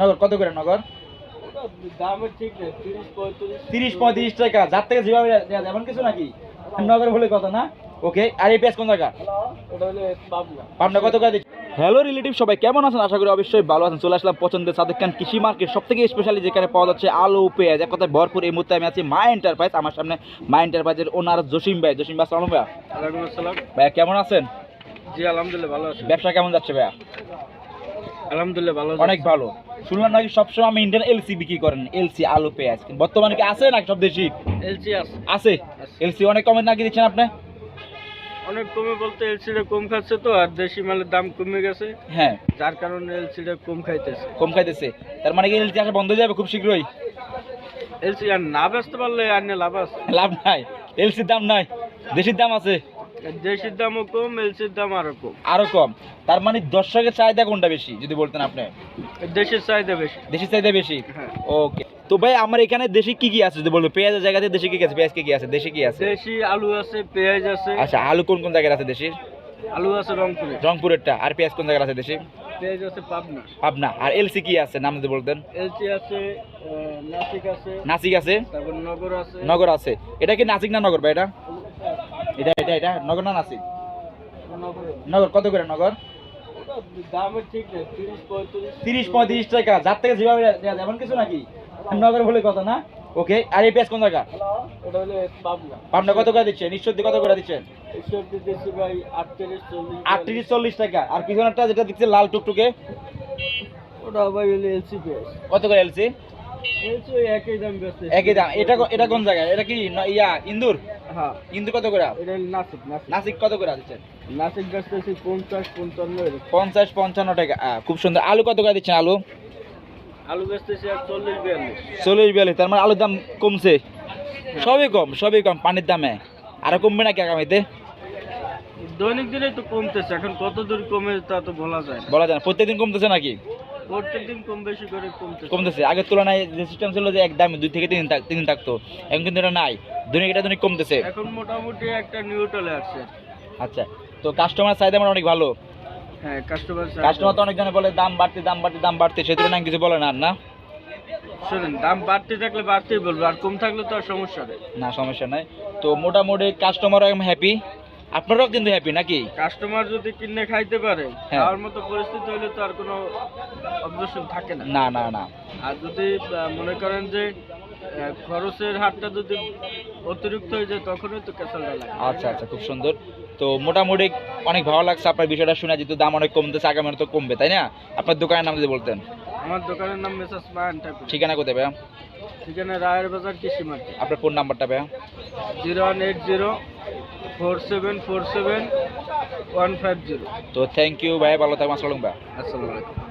নগর কত করে নগর? দামে ঠিক নেই তিরিশ পঁয়ত্রিশ তিরিশ টাকা। যার থেকে যেভাবে দেওয়া যায়, এমন কিছু নাকি? নগর বলে কত না? ওকে আর এই পেঁয়াজ কোন জায়গা? পাবনা কত করে দিচ্ছি? হ্যালো রিলেটিভ সবাই কেমন আছেন? আশা করি অবশ্যই ভালো আছেন। চলে আসলাম পছন্দের সাদেক খান কৃষি মার্কেট সব থেকে স্পেশালি যেখানে পাওয়া যাচ্ছে আলু পেঁয়াজ। এক কথায় ভরপুর এই মুহূর্তে আমি আছি মা এন্টারপ্রাইজ আমার সামনে মা এন্টারপ্রাইজের ওনার জসিম ভাই। জসিম ভাই আসসালাম ভাইয়া ভাইয়া কেমন আছেন? জি আলহামদুলিল্লাহ ভালো আছি। ব্যবসা কেমন যাচ্ছে ভাইয়া? আলহামদুলিল্লাহ ভালো অনেক ভালো। শুনলাম নাকি সবসময় আমি ইন্ডিয়ান এলসি বিক্রি করেন এলসি আলু পেঁয়াজ। বর্তমানে কি আছে নাকি সব দেশি? এলসি আছে। আছে? এলসি অনেক কমে নাকি দিচ্ছেন আপনি? অনেক কমে বলতে এলসিটা কম খাচ্ছে তো আর দেশি মালের দাম কমে গেছে। হ্যাঁ। যার কারণে এলসিটা কম খাইতেছে। কম খাইতেছে। তার মানে কি এলসি আসা বন্ধ হয়ে যাবে খুব শীঘ্রই? এলসি আর না বেচতে পারলে আর নিয়ে লাভ আছে। লাভ নাই। এলসির দাম নাই। দেশির দাম আছে। দেশির দামও কম এলসির দাম আরও কম। আরও কম। তার মানে দর্শকের চাহিদা কোনটা বেশি যদি বলতেন আপনি? দেশের চাহিদা বেশি। দেশি চাহিদা বেশি? হ্যাঁ। ওকে। তো ভাই আমার এখানে দেশি কি কি আছে? যদি বলব পেঁয়াজের জায়গাতে দেশি কি কি আছে? পেঁয়াজ কি কি আছে? দেশি কি আছে? দেশি আলু আছে পেঁয়াজ আছে। আচ্ছা আলু কোন কোন জায়গায় আছে দেশির? আলু আছে রংপুরে। রংপুরেরটা। আর পেঁয়াজ কোন জায়গায় আছে দেশি পেঁয়াজ আছে পাবনা। পাবনা। আর এলসি কি আছে? নাম যদি বলতেন। এলসি আছে নাসিক আছে। নাসিক আছে? তারপর নগর আছে। নগর আছে। এটা কি নাসিক না নগর ভাই এটা? এটা এটা এটা নগর না নাসিক? নগর কত করে নগর? তিরিশ পঁয়ত্রিশ টাকা যার থেকে যেভাবে এমন কিছু নাকি? নগর বলে না? ওকে আর এই পেঁয়াজ কোন জায়গা? পাবনা কত করে দিচ্ছেন? ঈশ্বর কত করে দিচ্ছেন? আটত্রিশ চল্লিশ টাকা। আর পিছনেরটা যেটা দিচ্ছে লাল টুকটুকে? ওটা ভাই এলসি কত করে এলসি? একই দাম বেচতে একই দাম। এটা এটা কোন জায়গায় এটা কি ইয়া ইন্দুর? হ্যাঁ। ইন্দুর কত করে? নাসিক নাসিক। নাসিক কত করে দিচ্ছেন? নাসিক বেচতেছি পঞ্চাশ পঞ্চান্ন পঞ্চাশ পঞ্চান্ন টাকা। খুব সুন্দর। আলু কত করে দিচ্ছেন আলু? আলু বেচতেছি চল্লিশ বিয়াল্লিশ। চল্লিশ বিয়াল্লিশ। তার মানে আলুর দাম কমছে। সবই কম সবই কম পানির দামে। আরও কমবে নাকি আগামীতে? দৈনিক দিনে তো কমতেছে। এখন কত দূর কমে তা তো বলা যায় বলা যায় না। প্রত্যেকদিন কমতেছে নাকি? প্রত্যেকদিন কম বেশি করে কমতেছে। কমতেছে। আগের তুলনায় যে সিস্টেম ছিল যে এক দামে দুই থেকে তিন থাকতো। এখন কিন্তু এটা নাই। এটা কমতেছে। এখন মোটামুটি একটা নিউট্রালে আসছে আচ্ছা তো কাস্টমার চাহিদা আমার অনেক ভালো। হ্যাঁ কাস্টমার কাস্টমার তো অনেক জনে বলে দাম বাড়তে দাম বাড়তে দাম বাড়তে। সে তুলনায় কিছু বলে না আর না? শোনেন দাম বাড়তে থাকলে বাড়তেই বলব আর কম থাকলে তো আর সমস্যা নেই। না সমস্যা নাই। তো মোটামুটি হ্যাপি আপনারাও কিন্তু হ্যাপি নাকি? কাস্টমার যদি কিনে খাইতে পারে হ্যাঁ। খাওয়ার মতো পরিস্থিতি হলে তো আর কোনো অবজেকশন থাকে না। না না না। আর যদি মনে করেন যে খরচের হারটা যদি অতিরিক্ত হয়ে যায় তখনই তো ক্যাসালটা লাগে। আচ্ছা আচ্ছা খুব সুন্দর। তো মোটামুটি অনেক ভালো লাগছে আপনার বিষয়টা শুনে যেহেতু দাম অনেক কমতেছে আগামী তো কমবে তাই না? আপনার দোকানের নাম যদি বলতেন। আমার দোকানের নাম মেসাস মায়ান ঠিকানা কোথায় ভাইয়া? ঠিকানা রায়ের বাজার কৃষি মার্কেট আপনার ফোন নাম্বারটা ভাইয়া? Zero one eight zero four seven four seven one five zero. তো থ্যাংক ইউ ভাই ভালো থাকবেন আসসালাম ভাই আসসালামু আলাইকুম।